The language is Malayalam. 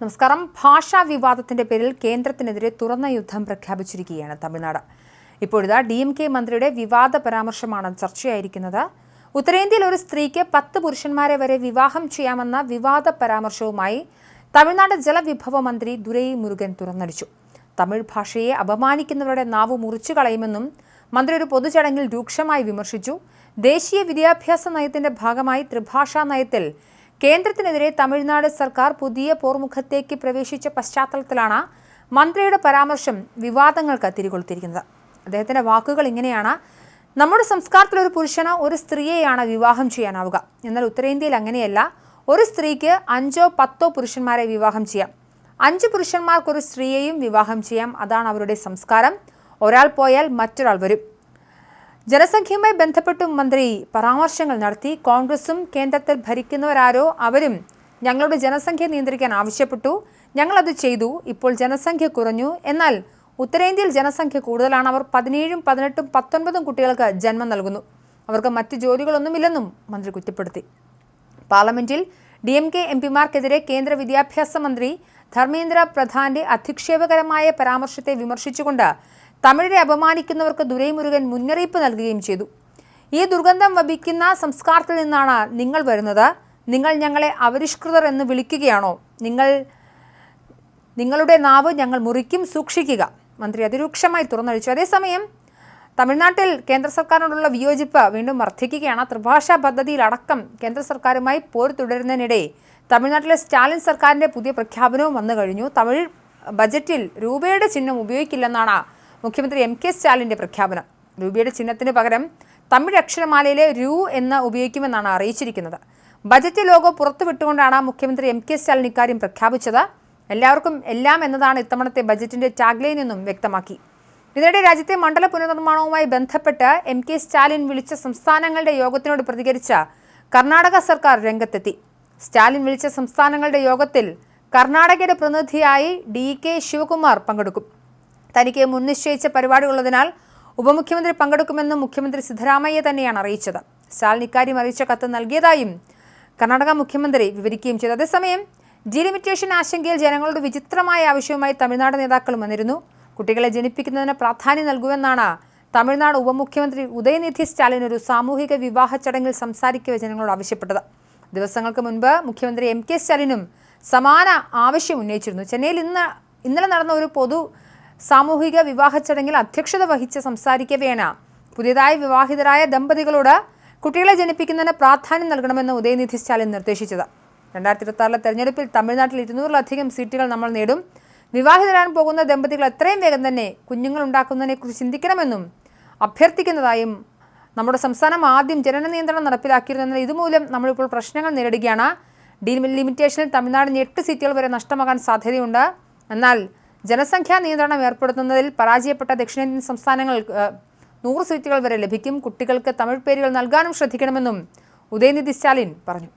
നമസ്കാരം. ഭാഷാ വിവാദത്തിന്റെ പേരിൽ കേന്ദ്രത്തിനെതിരെ തുറന്ന യുദ്ധം പ്രഖ്യാപിച്ചിരിക്കുകയാണ് തമിഴ്നാട്. ഇപ്പോഴിതാ ഡി എം കെ മന്ത്രിയുടെ വിവാദ പരാമർശമാണ് ചർച്ചയായിരിക്കുന്നത്. ഉത്തരേന്ത്യയിൽ ഒരു സ്ത്രീക്ക് പത്ത് പുരുഷന്മാരെ വരെ വിവാഹം ചെയ്യാമെന്ന വിവാദ പരാമർശവുമായി തമിഴ്നാട് ജലവിഭവ മന്ത്രി ദുരൈ മുരുകൻ തുറന്നടിച്ചു. തമിഴ് ഭാഷയെ അപമാനിക്കുന്നവരുടെ നാവ് മുറിച്ചു കളയുമെന്നും മന്ത്രി ഒരു പൊതുചടങ്ങിൽ രൂക്ഷമായി വിമർശിച്ചു. ദേശീയ വിദ്യാഭ്യാസ നയത്തിന്റെ ഭാഗമായി ത്രിഭാഷാ നയത്തിൽ കേന്ദ്രത്തിനെതിരെ തമിഴ്നാട് സർക്കാർ പുതിയ പോർമുഖത്തേക്ക് പ്രവേശിച്ച പശ്ചാത്തലത്തിലാണ് മന്ത്രിയുടെ പരാമർശം വിവാദങ്ങൾക്ക് തിരികൊളുത്തിരിക്കുന്നത് അദ്ദേഹത്തിന്റെ വാക്കുകൾ ഇങ്ങനെയാണ്. നമ്മുടെ സംസ്കാരത്തിൽ ഒരു പുരുഷന് ഒരു സ്ത്രീയെയാണ് വിവാഹം ചെയ്യാനാവുക. എന്നാൽ ഉത്തരേന്ത്യയിൽ അങ്ങനെയല്ല. ഒരു സ്ത്രീക്ക് അഞ്ചോ പത്തോ പുരുഷന്മാരെ വിവാഹം ചെയ്യാം. അഞ്ച് പുരുഷന്മാർക്ക് ഒരു സ്ത്രീയെയും വിവാഹം ചെയ്യാം. അതാണ് അവരുടെ സംസ്കാരം. ഒരാൾ പോയാൽ മറ്റൊരാൾ വരും. ജനസംഖ്യയുമായി ബന്ധപ്പെട്ടും മന്ത്രി പരാമർശങ്ങൾ നടത്തി. കോൺഗ്രസും കേന്ദ്രത്തിൽ ഭരിക്കുന്നവരാരോ അവരും ഞങ്ങളുടെ ജനസംഖ്യ നിയന്ത്രിക്കാൻ ആവശ്യപ്പെട്ടു. ഞങ്ങളത് ചെയ്തു. ഇപ്പോൾ ജനസംഖ്യ കുറഞ്ഞു. എന്നാൽ ഉത്തരേന്ത്യയിൽ ജനസംഖ്യ കൂടുതലാണ്. അവർ പതിനേഴും പതിനെട്ടും പത്തൊൻപതും കുട്ടികൾക്ക് ജന്മം നൽകുന്നു. അവർക്ക് മറ്റ് ജോലികളൊന്നുമില്ലെന്നും മന്ത്രി കുറ്റപ്പെടുത്തി. പാർലമെന്റിൽ ഡി എം കെ എം പിമാർക്കെതിരെ കേന്ദ്ര വിദ്യാഭ്യാസ മന്ത്രി ധർമ്മേന്ദ്ര പ്രധാന്റെ അധിക്ഷേപകരമായ പരാമർശത്തെ വിമർശിച്ചുകൊണ്ട് തമിഴരെ അപമാനിക്കുന്നവർക്ക് ദുരൈമുരുകൻ മുന്നറിയിപ്പ് നൽകുകയും ചെയ്തു. ഈ ദുർഗന്ധം വപിക്കുന്ന സംസ്കാരത്തിൽ നിന്നാണ് നിങ്ങൾ വരുന്നത്. നിങ്ങൾ ഞങ്ങളെ അപരിഷ്കൃതർ എന്ന് വിളിക്കുകയാണോ? നിങ്ങൾ നിങ്ങളുടെ നാവ് ഞങ്ങൾ മുറിക്കും സൂക്ഷിക്കുക. മന്ത്രി അതിരൂക്ഷമായി തുറന്നടിച്ചു. അതേസമയം തമിഴ്നാട്ടിൽ കേന്ദ്ര സർക്കാരിനോടുള്ള വിയോജിപ്പ് വീണ്ടും വർദ്ധിക്കുകയാണ്. ത്രിഭാഷാ പദ്ധതിയിലടക്കം കേന്ദ്ര സർക്കാരുമായി പോര് തുടരുന്നതിനിടെ തമിഴ്നാട്ടിലെ സ്റ്റാലിൻ സർക്കാരിന്റെ പുതിയ പ്രഖ്യാപനവും വന്നു കഴിഞ്ഞു തമിഴ് ബജറ്റിൽ രൂപയുടെ ചിഹ്നം ഉപയോഗിക്കില്ലെന്നാണ് മുഖ്യമന്ത്രി എം കെ സ്റ്റാലിന്റെ പ്രഖ്യാപനം. രൂപയുടെ ചിഹ്നത്തിന് പകരം തമിഴ് അക്ഷരമാലയിലെ രൂ എന്ന് ഉപയോഗിക്കുമെന്നാണ് അറിയിച്ചിരിക്കുന്നത്. ബജറ്റ് ലോഗോ പുറത്തുവിട്ടുകൊണ്ടാണ് മുഖ്യമന്ത്രി എം കെ സ്റ്റാലിൻ ഇക്കാര്യം പ്രഖ്യാപിച്ചത്. എല്ലാവർക്കും എല്ലാം എന്നതാണ് ഇത്തവണത്തെ ബജറ്റിന്റെ ടാഗ്ലൈൻ എന്നും വ്യക്തമാക്കി. ഇതിനിടെ രാജ്യത്തെ മണ്ഡല പുനർനിർമ്മാണവുമായി ബന്ധപ്പെട്ട് എം കെ സ്റ്റാലിൻ വിളിച്ച സംസ്ഥാനങ്ങളുടെ യോഗത്തിനോട് പ്രതികരിച്ച കർണാടക സർക്കാർ രംഗത്തെത്തി. സ്റ്റാലിൻ വിളിച്ച സംസ്ഥാനങ്ങളുടെ യോഗത്തിൽ കർണാടകയുടെ പ്രതിനിധിയായി ഡി കെ ശിവകുമാർ പങ്കെടുക്കും. തനിക്ക് മുൻനിശ്ചയിച്ച പരിപാടികളുള്ളതിനാൽ ഉപമുഖ്യമന്ത്രി പങ്കെടുക്കുമെന്നും മുഖ്യമന്ത്രി സിദ്ധരാമയ്യ തന്നെയാണ് അറിയിച്ചത്. സ്റ്റാലിൻ ഇക്കാര്യം അറിയിച്ച കത്ത് നൽകിയതായും കർണാടക മുഖ്യമന്ത്രി വിവരിക്കുകയും ചെയ്തു. അതേസമയം ഡിലിമിറ്റേഷൻ ആശങ്കയിൽ ജനങ്ങളുടെ വിചിത്രമായ ആവശ്യവുമായി തമിഴ്നാട് നേതാക്കളും വന്നിരുന്നു. കുട്ടികളെ ജനിപ്പിക്കുന്നതിന് പ്രാധാന്യം നൽകുമെന്നാണ് തമിഴ്നാട് ഉപമുഖ്യമന്ത്രി ഉദയനിധി സ്റ്റാലിൻ ഒരു സാമൂഹിക വിവാഹ ചടങ്ങിൽ സംസാരിക്കവെ ജനങ്ങളോട് ആവശ്യപ്പെട്ടത്. ദിവസങ്ങൾക്ക് മുൻപ് മുഖ്യമന്ത്രി എം കെ സ്റ്റാലിനും സമാന ആവശ്യം ഉന്നയിച്ചിരുന്നു. ചെന്നൈയിൽ ഇന്ന് ഇന്നലെ നടന്ന ഒരു പൊതു സാമൂഹിക വിവാഹ ചടങ്ങിൽ അധ്യക്ഷത വഹിച്ച് സംസാരിക്കവെയാണ്. പുതിയതായി വിവാഹിതരായ ദമ്പതികളോട് കുട്ടികളെ ജനിപ്പിക്കുന്നതിന് പ്രാധാന്യം നൽകണമെന്ന് ഉദയനിധി സ്റ്റാലിൻ നിർദ്ദേശിച്ചത്. രണ്ടായിരത്തി ഇരുപത്തി തെരഞ്ഞെടുപ്പിൽ തമിഴ്നാട്ടിൽ ഇരുന്നൂറിലധികം സീറ്റുകൾ നമ്മൾ നേടും. വിവാഹിതരാൻ പോകുന്ന ദമ്പതികൾ എത്രയും വേഗം തന്നെ കുഞ്ഞുങ്ങൾ ഉണ്ടാക്കുന്നതിനെക്കുറിച്ച് ചിന്തിക്കണമെന്നും അഭ്യർത്ഥിക്കുന്നതായും നമ്മുടെ സംസ്ഥാനം ആദ്യം ജനന നിയന്ത്രണം നടപ്പിലാക്കിയിരുന്നെന്നാൽ ഇതുമൂലം നമ്മളിപ്പോൾ പ്രശ്നങ്ങൾ നേരിടുകയാണ്. ഡീൽ ലിമിറ്റേഷനിൽ തമിഴ്നാടിന് എട്ട് സീറ്റുകൾ വരെ നഷ്ടമാകാൻ സാധ്യതയുണ്ട്. എന്നാൽ ജനസംഖ്യാ നിയന്ത്രണം ഏർപ്പെടുത്തുന്നതിൽ പരാജയപ്പെട്ട ദക്ഷിണേന്ത്യൻ സംസ്ഥാനങ്ങൾക്ക് നൂറ് സീറ്റുകൾ വരെ ലഭിക്കും. കുട്ടികൾക്ക് തമിഴ് പേരുകൾ നൽകാനും ശ്രദ്ധിക്കണമെന്നും ഉദയനിധി സ്റ്റാലിൻ പറഞ്ഞു.